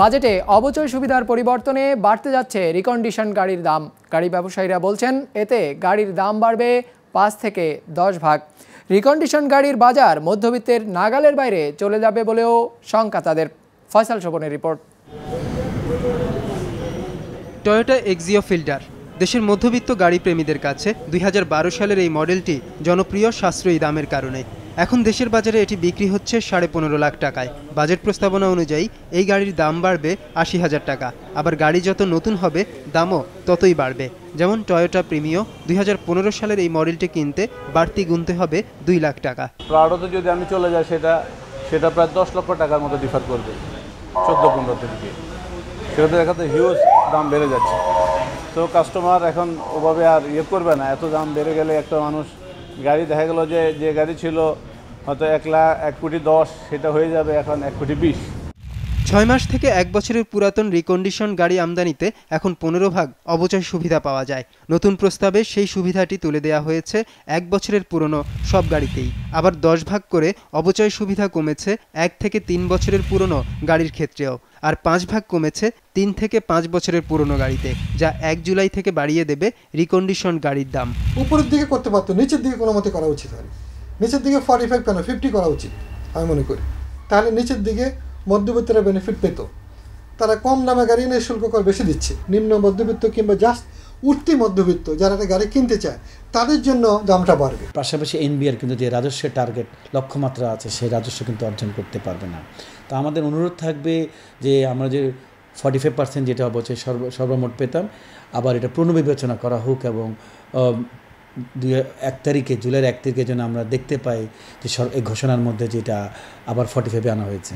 বাজেটে অবচয় সুবিধার পরিবর্তনে বাড়তে যাচ্ছে রিকন্ডিশন গাড়ির দাম। গাড়ি ব্যবসায়ীরা বলছেন, এতে গাড়ির দাম বাড়বে পাঁচ থেকে দশ ভাগ। রিকন্ডিশন গাড়ির বাজার মধ্যবিত্তের নাগালের বাইরে চলে যাবে বলেও শঙ্কা তাদের। ফয়সাল শোভনের রিপোর্ট। টয়োটা এক্সিও ফিল্ডার দেশের মধ্যবিত্ত গাড়ি প্রেমীদের কাছে দুই হাজার বারো সালের এই মডেলটি জনপ্রিয় সাশ্রয়ী দামের কারণে। এখন দেশের বাজারে এটি বিক্রি হচ্ছে সাড়ে পনেরো লাখ টাকায়। বাজেট প্রস্তাবনা অনুযায়ী এই গাড়ির দাম বাড়বে আশি হাজার টাকা। আবার গাড়ি যত নতুন হবে, দামও ততই বাড়বে। যেমন টয়োটা প্রিমিও দুই সালের এই মডেলটি কিনতে বাড়তি গুনতে হবে দুই লাখ টাকা। প্রাড়তে যদি আমি চলে যাই, সেটা সেটা প্রায় দশ লক্ষ টাকার মতো ডিফার করবে, চোদ্দ পনেরোতে দিকে সেটাতে দেখাতে হিউজ দাম বেড়ে যাচ্ছে। তো কাস্টমার এখন ওভাবে আর ইয়ে করবে না, এত দাম বেড়ে গেলে একটা মানুষ গাড়ি দেখা গেল যে যে গাড়ি ছিল হয়তো এক লাখ এক কোটি দশ, সেটা হয়ে যাবে এখন এক কোটি বিশ। ছয় মাস থেকে এক বছরের পুরাতন রিকন্ডিশন গাড়ি আমদানিতে এখন পনেরো ভাগ অবচয় সুবিধা পাওয়া যায়। নতুন প্রস্তাবে সেই সুবিধাটি তুলে দেওয়া হয়েছে এক বছরের পুরনো সব গাড়িতেই। আবার দশ ভাগ করে অবচয় সুবিধা কমেছে এক থেকে তিন বছরের পুরনো গাড়ির ক্ষেত্রেও। আর পাঁচ ভাগ কমেছে তিন থেকে পাঁচ বছরের পুরনো গাড়িতে, যা এক জুলাই থেকে বাড়িয়ে দেবে রিকন্ডিশন গাড়ির দাম। উপরের দিকে করতে পারতো, নিচের দিকে কোনো মতে করা উচিত হয়নি। নিচের দিকে ফর্টি ফাইভ কেন ফিফটি করা উচিত, আমি মনে করি। তাহলে নিচের দিকে মধ্যবিত্তরা বেনিফিট পেত। তারা কম দামে গাড়ি নিয়ে শুল্ক কর বেশি দিচ্ছে। নিম্ন মধ্যবিত্ত কিংবা জাস্ট উঠতি মধ্যবিত্ত যারা একটা গাড়ি কিনতে চায়, তাদের জন্য দামটা বাড়বে। পাশাপাশি এনবিআর কিন্তু যে রাজস্বের টার্গেট লক্ষ্যমাত্রা আছে, সেই রাজস্ব কিন্তু অর্জন করতে পারবে না। তা আমাদের অনুরোধ থাকবে যে আমরা যে ফর্টি ফাইভ পার্সেন্ট যেটা অবশ্যই সর্ব, সর্বমোট পেতাম, আবার এটা পুনর্বিবেচনা করা হোক এবং দুই, এক তারিখে, জুলাইয়ের এক তারিখে যেন আমরা দেখতে পাই যে এই ঘোষণার মধ্যে যেটা আবার ফর্টি ফাইভে আনা হয়েছে।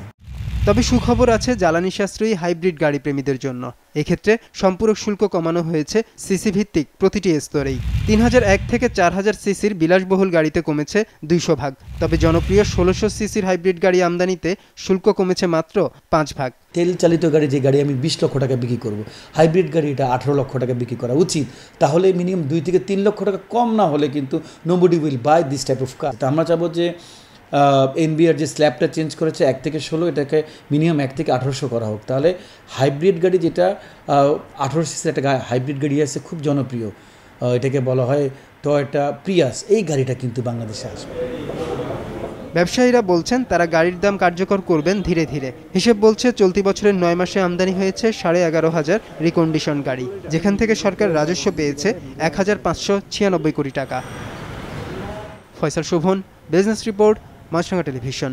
তবে সুখবর আছে, জ্বালানি সাশ্রয়ী হাইব্রিড গাড়ি প্রেমীদের জন্য। এক্ষেত্রে সম্পূরক শুল্ক কমানো হয়েছে সিসি ভিত্তিক প্রতিটি স্তরেই। তিন হাজার এক থেকে চার হাজার সিসির বিলাসবহুল গাড়িতে কমেছে দুইশো ভাগ। তবে জনপ্রিয় ষোলোশো সিসির হাইব্রিড গাড়ি আমদানিতে শুল্ক কমেছে মাত্র পাঁচ ভাগ। তেল চালিত গাড়ি, যে গাড়ি আমি বিশ লক্ষ টাকা বিক্রি করব, হাইব্রিড গাড়ি এটা আঠারো লক্ষ টাকা বিক্রি করা উচিত। তাহলে মিনিমাম দুই থেকে তিন লক্ষ টাকা কম না হলে কিন্তু nobody will buy this type of car আমরা চাবো যে এনবিআর যে স্ল্যাবটা চেঞ্জ করেছে এক থেকে ষোলো, এটাকে মিনিমাম এক থেকে আঠারোশো করা হোক। তাহলে হাইব্রিড গাড়ি যেটা আঠারোশো সিসির একটা হাইব্রিড গাড়ি আছে, খুব জনপ্রিয়। এটাকে বলা হয় টয়টা প্রিয়াস। এই গাড়িটা কিন্তু বাংলাদেশে আসবে। ব্যবসায়ীরা বলছেন, তারা গাড়ির দাম কার্যকর করবেন ধীরে ধীরে। হিসেব বলছে, চলতি বছরের নয় মাসে আমদানি হয়েছে সাড়ে এগারো হাজার রিকন্ডিশন গাড়ি। যেখান থেকে সরকার রাজস্ব পেয়েছে এক হাজার পাঁচশো ছিয়ানব্বই কোটি টাকা। Faisal Shovon business report Maasranga television.